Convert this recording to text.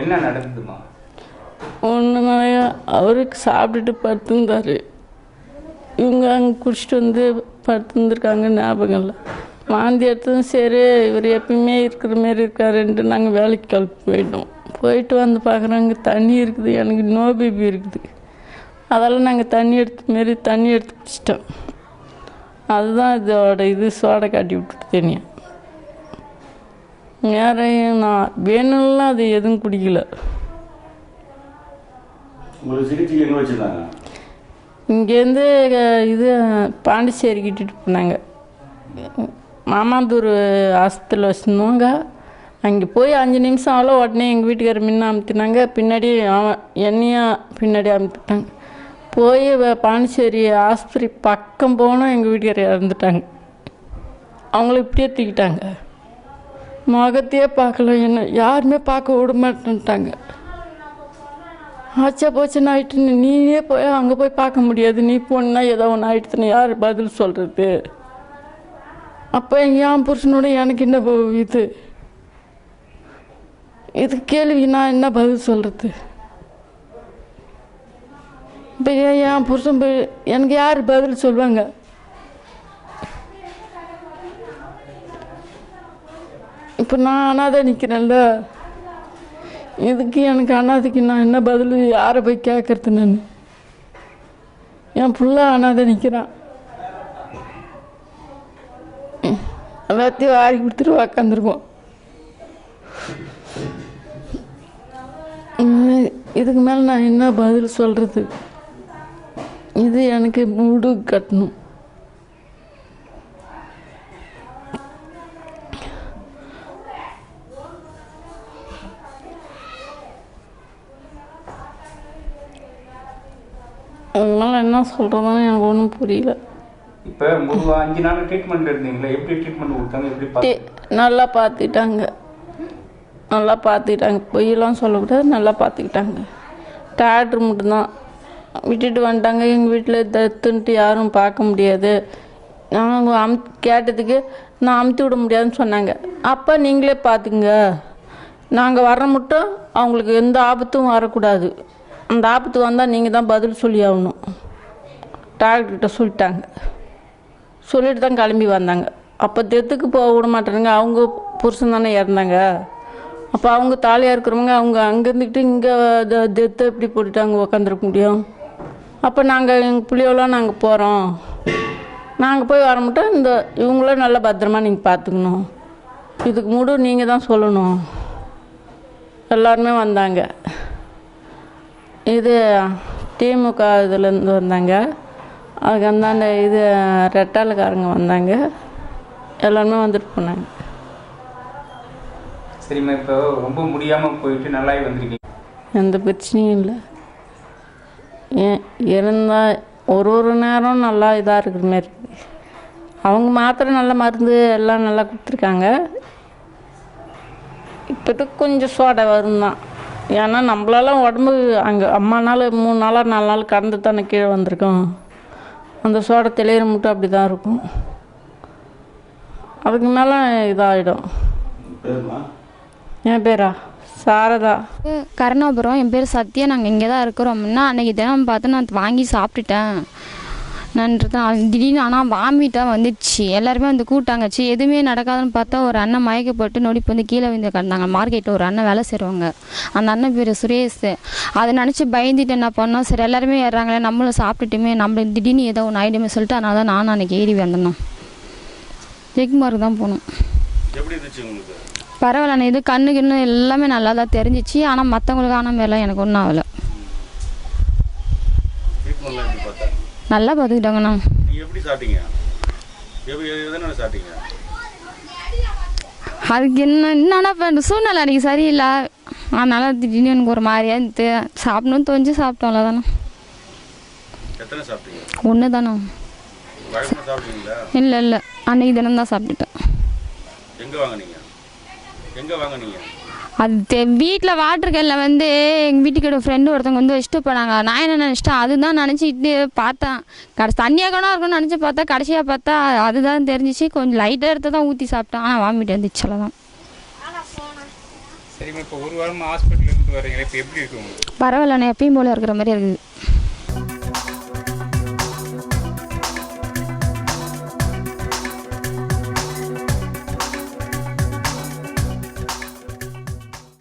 என்ன நடந்ததுமா? ஒன்று அவருக்கு சாப்பிட்டுட்டு படுத்துருந்தாரு இவங்க அங்கே குடிச்சிட்டு வந்து படுத்துருந்துருக்காங்க ஞாபகம் இல்லை. வாந்தி எடுத்ததும் சரி இவர் எப்பயுமே இருக்கிற மாரி இருக்காருன்ட்டு நாங்கள் வேலைக்கு கிளப்பி போயிட்டோம். போயிட்டு வந்து பார்க்குறாங்க தண்ணி இருக்குது எனக்கு நோ பேபி இருக்குது. அதெல்லாம் நாங்கள் தண்ணி எடுத்த மாரி தண்ணி எடுத்து குடிச்சிட்டோம். அதுதான் இதோட இது சோடை காட்டி விட்டுட்டு தனியாக வேற நான் வேணும்லாம் அது எதுவும் குடிக்கல. இங்கேருந்து இது பாண்டிச்சேரிக்கு இட்டுட்டு போனாங்க. மாமாந்தூர் ஆஸ்பத்திரியில் வச்சுருந்தோங்க. அங்கே போய் அஞ்சு நிமிஷம் ஆகல உடனே எங்கள் வீட்டுக்காரர் முன்ன அமுத்தினாங்க. பின்னாடி அவன் என்னையும் பின்னாடி அமுத்திட்டாங்க. போய் பாண்டிச்சேரி ஆஸ்பத்திரி பக்கம் போனால் எங்கள் வீட்டுக்காரர் இறந்துட்டாங்க. அவங்கள இப்படியே தூக்கிட்டாங்க. முகத்தையே பார்க்கல. என்ன யாருமே பார்க்க விட மாட்டேன்ட்டாங்க. ஆச்சா போச்சுன்னு ஆயிட்டுன்னு நீயே போய் அங்கே போய் பார்க்க முடியாது. நீ போனா ஏதோ ஒன்று ஆயிடுத்துன்னு யார் பதில் சொல்கிறது அப்போ என் புருஷனோட எனக்கு என்ன இது? இது கேள்வி நான் என்ன பதில் சொல்கிறது இப்போ என் புருஷன் எனக்கு யார் பதில் சொல்லுவாங்க இப்போ நான் அனாதை நிற்கிறேன்ல இதுக்கு எனக்கு அனாதைக்கு நான் என்ன பதில் யாரை போய் கேட்கறது நான்? என் புள்ள அனாதை நிற்கிறான் எல்லாத்தையும் வாரி கொடுத்துட்டு உக்காந்துருக்கோம். இதுக்கு மேலே நான் என்ன பதில் சொல்கிறது இது எனக்கு முடு கட்டணும் அதனால என்ன சொல்கிறதுன்னு எனக்கு ஒன்றும் புரியல. இப்போ அஞ்சு நாள் ட்ரீட்மெண்ட் இருந்தீங்களா எப்படி ட்ரீட்மெண்ட் கொடுத்தாங்க எப்படி நல்லா பார்த்துக்கிட்டாங்க. நல்லா பார்த்துக்கிட்டாங்க. பொய்யெல்லாம் சொல்லக்கூடாது நல்லா பார்த்துக்கிட்டாங்க. டாக்டர் மட்டும்தான். விட்டுட்டு வந்துட்டாங்க. எங்கள் வீட்டில் தத்துன்ட்டு யாரும் பார்க்க முடியாது. நாங்கள் அம் கேட்டதுக்கு நான் அமுத்தி விட முடியாதுன்னு சொன்னாங்க. அப்போ நீங்களே பார்த்துங்க நாங்கள் வர மட்டும் அவங்களுக்கு எந்த ஆபத்தும் வரக்கூடாது. அந்த ஆபத்து வந்தால் நீங்கள் தான் பதில் சொல்லி ஆகணும். டாக்டர்கிட்ட சொல்லிட்டாங்க. சொல்லிட்டு தான் கிளம்பி வந்தாங்க. அப்போ தெத்துக்கு போக விட மாட்டாங்க அவங்க புருஷன் தானே இறந்தாங்க. அப்போ அவங்க தாலியாக இருக்கிறவங்க அவங்க அங்கே இருந்துக்கிட்டு இங்கே தெத்தை எப்படி போட்டுட்டு அங்கே உக்காந்துருக்க முடியும்? அப்போ நாங்கள் எங்கள் பிள்ளையோலாம் நாங்கள் போகிறோம் நாங்கள் போய் வர மட்டும். இந்த இவங்கள நல்லா பத்திரமா நீங்கள் பார்த்துக்கணும் இதுக்கு முடு நீங்கள் தான் சொல்லணும். எல்லாருமே வந்தாங்க. இது திமுக இதுலேருந்து வந்தாங்க. அதுக்கு அந்தாண்ட இது ரெட்டாளுக்காரங்க வந்தாங்க. எல்லாருமே வந்துட்டு போனாங்க. சரிம்மா இப்போ ரொம்ப முடியாமல் போயிட்டு நல்லாவே வந்திருக்கீங்க. எந்த பிரச்சனையும் இல்லை. ஏன் இருந்தால் ஒரு ஒரு நேரம் நல்லா இதாக இருக்கிற மாதிரி அவங்க மாத்திரை நல்ல மருந்து எல்லாம் நல்லா கொடுத்துருக்காங்க. இப்போத்துக்கு கொஞ்சம் சோடை வரும் தான். ஏன்னா நம்மளால உடம்பு அங்கே அம்மா நாள் மூணு நாளாக நாலு நாள் கடந்து தானே கீழே வந்திருக்கோம். அந்த சோடை தெளிகிற மட்டும் அப்படி தான் இருக்கும். அதுக்கு மேலே இதாகிடும் பேருமா? என் பேரா? சாரதா. கருணாபுரம். என் பேர் சத்யா. நாங்கள் இங்கே தான் இருக்கிறோம். முன்னா அன்னைக்கு தினம் பார்த்து நான் வாங்கி சாப்பிட்டுட்டேன். நன்றதான். திடீர்னு ஆனால் வாமிட்டாக வந்துடுச்சு. எல்லாருமே வந்து கூட்டாங்க சி எதுவுமே நடக்காதுன்னு பார்த்தா ஒரு அண்ணன் மயக்கப்பட்டு நொடிப்பு வந்து கீழே விழுந்து கிடந்தாங்க. மார்க்கெட்டில் ஒரு அண்ணன் வேலை செய்கிறவங்க அந்த அண்ணன் பேர் சுரேஷ். அதை நினச்சி பயந்துட்டு என்ன பண்ணோம்? சரி எல்லாருமே ஏறாங்களே நம்மளும் சாப்பிட்டுட்டுமே நம்மளுக்கு திடீர்னு ஏதோ ஒன்று ஆயிடுமே சொல்லிட்டு அதனால தான் நானும் அன்னைக்கு ஏறி வந்தோம் ஜெக்மார்க்கு தான் போனோம். எப்படி இருந்துச்சு உங்களுக்கு? பரவாயில்ல இது கண்ணுக்கு இன்னும் எல்லாமே நல்லா தான் தெரிஞ்சிச்சு. ஆனால் மற்றவங்களுக்கு ஆன மாதிரிலாம் எனக்கு ஒன்றும் ஆகலை. நல்லா பார்த்துக்கிட்டாங்கண்ணா எப்படி சாப்பிட்டீங்க? அதுக்கு என்ன என்னன்னா இப்போ சூழ்நிலை அன்றைக்கி சரியில்லை. அதனால திடீர்னு எனக்கு ஒரு மாதிரியா இருந்துச்சு. சாப்பிடணும்னு தோஞ்சு சாப்பிட்டோம். சாப்பிட்டீங்க? ஒன்று தானே இல்லை இல்லை. அன்றைக்கி தினம் தான் சாப்பிட்டுட்டேன் அது வீட்டில் வாட்டர் கேனில் வந்து எங்கள் வீட்டுக்கிட்ட ஃப்ரெண்டு ஒருத்தவங்க வந்து வச்சுட்டு போனாங்க நான் என்ன நினச்சிட்டேன்? அதுதான் நினச்சிட்டு பார்த்தேன். கடைசி தண்ணியாக கூட இருக்கும்னு நினச்சி பார்த்தா கடைசியாக பார்த்தா அதுதான் தெரிஞ்சிச்சு. கொஞ்சம் லைட்டாக எடுத்து தான் ஊற்றி சாப்பிட்டேன். ஆனால் வாமிட் வந்துச்சு தான் சரிம்மா இப்போ ஒரு வாரமாக ஹாஸ்பிட்டலில் போயிட்டு வரீங்களே இப்போ எப்படி இருக்கு உங்களுக்கு? பரவாயில்ல நான் எப்பயும் போல் இருக்கிற மாதிரி இருக்குது.